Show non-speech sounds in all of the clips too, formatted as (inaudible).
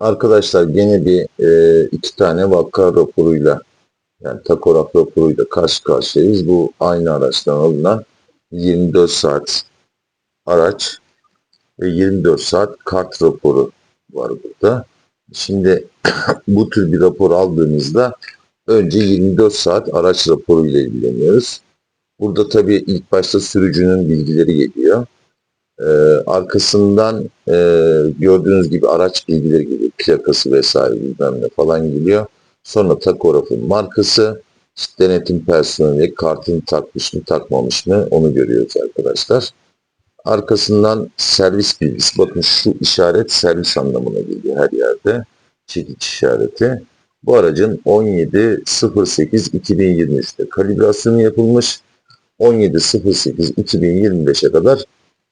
Arkadaşlar gene bir e, iki tane vaka raporuyla yani takograf raporuyla karşı karşıyayız. Bu aynı araçtan alınan 24 saat araç ve 24 saat kart raporu var burada. Şimdi (clears throat) bu tür bir rapor aldığımızda önce 24 saat araç raporu ile ilgileniyoruz. Burada tabii ilk başta sürücünün bilgileri geliyor. Ee, arkasından e, gördüğünüz gibi araç bilgileri geliyor. Plakası vesaire bilmem ne falan geliyor. Sonra takografın markası, işte denetim personeli kartını takmış mı takmamış mı onu görüyoruz arkadaşlar. Arkasından servis bilgisi. Bakın şu işaret servis anlamına geliyor her yerde. Çekiç işareti. Bu aracın 17.08.2023'te kalibrasyonu yapılmış. 17.08.2025'e kadar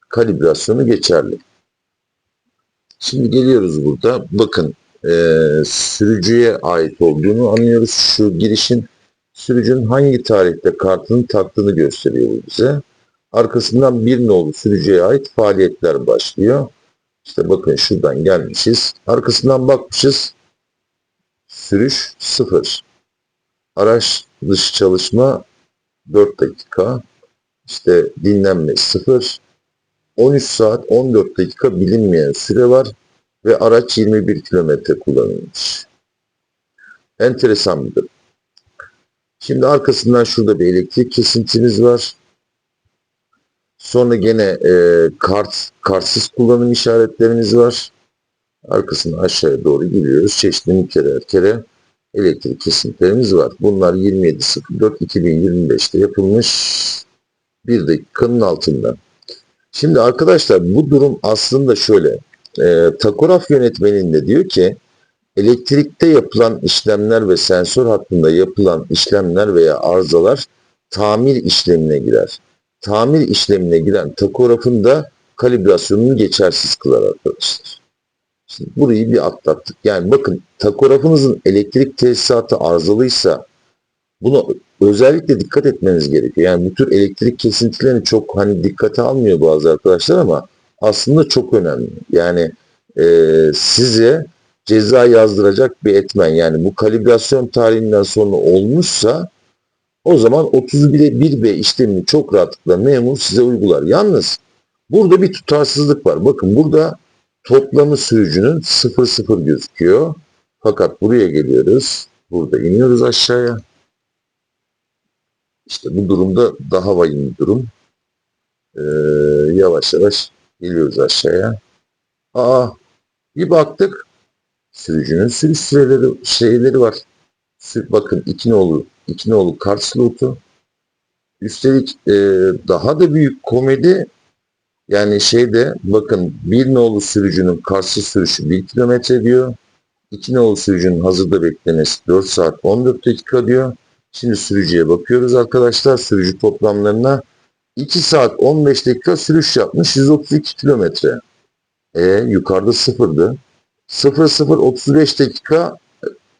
kalibrasyonu geçerli. Şimdi geliyoruz burada. Bakın e, sürücüye ait olduğunu anlıyoruz. Şu girişin sürücünün hangi tarihte kartını taktığını gösteriyor bize. Arkasından bir nolu sürücüye ait faaliyetler başlıyor. İşte bakın şuradan gelmişiz. Arkasından bakmışız. Sürüş 0. Araç dışı çalışma 4 dakika. İşte dinlenme 0. 13 saat 14 dakika bilinmeyen süre var ve araç 21 kilometre kullanılmış. Enteresan bir durum. Şimdi arkasından şurada bir elektrik kesintimiz var. Sonra gene e, kart kartsız kullanım işaretlerimiz var. Arkasından aşağıya doğru gidiyoruz. Çeşitli kere kere elektrik kesintilerimiz var. Bunlar 27.04.2025'te yapılmış bir dakikanın altında. Şimdi arkadaşlar bu durum aslında şöyle. E, takograf yönetmeninde diyor ki elektrikte yapılan işlemler ve sensör hakkında yapılan işlemler veya arızalar tamir işlemine girer. Tamir işlemine giren takografın da kalibrasyonunu geçersiz kılar arkadaşlar. Şimdi burayı bir atlattık. Yani bakın takografınızın elektrik tesisatı arızalıysa buna özellikle dikkat etmeniz gerekiyor. Yani bu tür elektrik kesintilerini çok hani dikkate almıyor bazı arkadaşlar ama aslında çok önemli. Yani e, size ceza yazdıracak bir etmen. Yani bu kalibrasyon tarihinden sonra olmuşsa o zaman 31'e 1B işlemini çok rahatlıkla memur size uygular. Yalnız burada bir tutarsızlık var. Bakın burada toplamı sürücünün 00 gözüküyor. Fakat buraya geliyoruz. Burada iniyoruz aşağıya. İşte bu durumda daha vahim bir durum. Ee, yavaş yavaş geliyoruz aşağıya. Aa bir baktık sürücünün sürüş süreleri şeyleri var. Sür- Bakın iki nolu iki nolu kart slotu. Üstelik e, daha da büyük komedi yani şeyde bakın bir nolu sürücünün karşı sürüşü 1 kilometre diyor. İki nolu sürücünün hazırda beklemesi 4 saat 14 dakika diyor. Şimdi sürücüye bakıyoruz arkadaşlar. Sürücü toplamlarına 2 saat 15 dakika sürüş yapmış 132 kilometre. E yukarıda sıfırdı. 0 0 35 dakika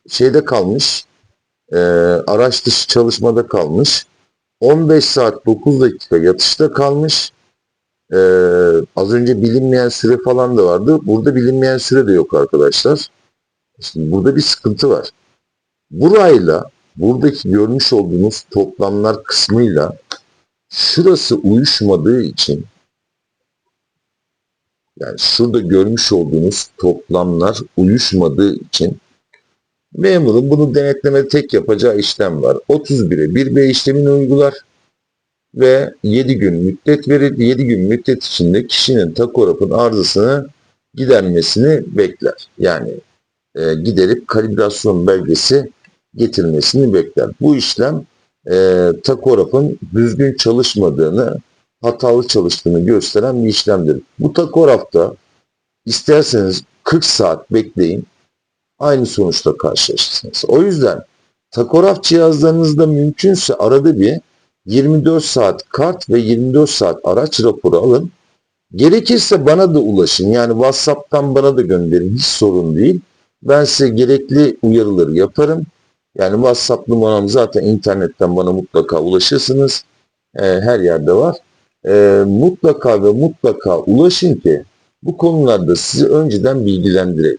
şeyde kalmış. E, araç dışı çalışmada kalmış. 15 saat 9 dakika yatışta kalmış. E, az önce bilinmeyen süre falan da vardı. Burada bilinmeyen süre de yok arkadaşlar. Şimdi burada bir sıkıntı var. Burayla buradaki görmüş olduğunuz toplamlar kısmıyla şurası uyuşmadığı için yani şurada görmüş olduğunuz toplamlar uyuşmadığı için memurun bunu denetleme tek yapacağı işlem var. 31'e 1B işlemini uygular ve 7 gün müddet verir. 7 gün müddet içinde kişinin takografın arızasını gidermesini bekler. Yani e, giderip kalibrasyon belgesi getirmesini bekler. Bu işlem e, takografın düzgün çalışmadığını, hatalı çalıştığını gösteren bir işlemdir. Bu takografta isterseniz 40 saat bekleyin, aynı sonuçla karşılaşırsınız. O yüzden takograf cihazlarınızda mümkünse arada bir 24 saat kart ve 24 saat araç raporu alın. Gerekirse bana da ulaşın. Yani WhatsApp'tan bana da gönderin. Hiç sorun değil. Ben size gerekli uyarıları yaparım. Yani WhatsApp numaram zaten internetten bana mutlaka ulaşırsınız. Ee, her yerde var. Ee, mutlaka ve mutlaka ulaşın ki bu konularda sizi önceden bilgilendireyim.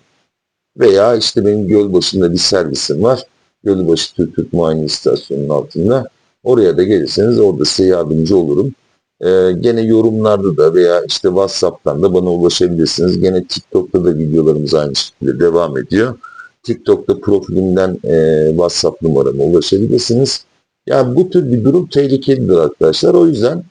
Veya işte benim Gölbaşı'nda bir servisim var. Gölbaşı Türk Türk Muayene İstasyonu'nun altında. Oraya da gelirseniz orada size yardımcı olurum. Ee, gene yorumlarda da veya işte WhatsApp'tan da bana ulaşabilirsiniz. Gene TikTok'ta da videolarımız aynı şekilde devam ediyor. TikTok'ta profilimden e, WhatsApp numarama ulaşabilirsiniz. Yani bu tür bir durum tehlikelidir arkadaşlar. O yüzden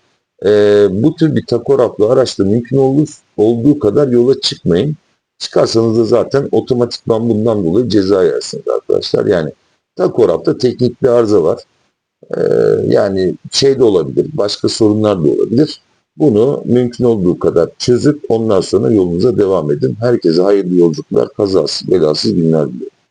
e, bu tür bir takograflı araçta mümkün olduğu, olduğu kadar yola çıkmayın. Çıkarsanız da zaten otomatikman bundan dolayı ceza yersiniz arkadaşlar. Yani takografta teknik bir arıza var. Ee, yani şey de olabilir, başka sorunlar da olabilir. Bunu mümkün olduğu kadar çözüp ondan sonra yolunuza devam edin. Herkese hayırlı yolculuklar, kazasız belasız günler diliyorum.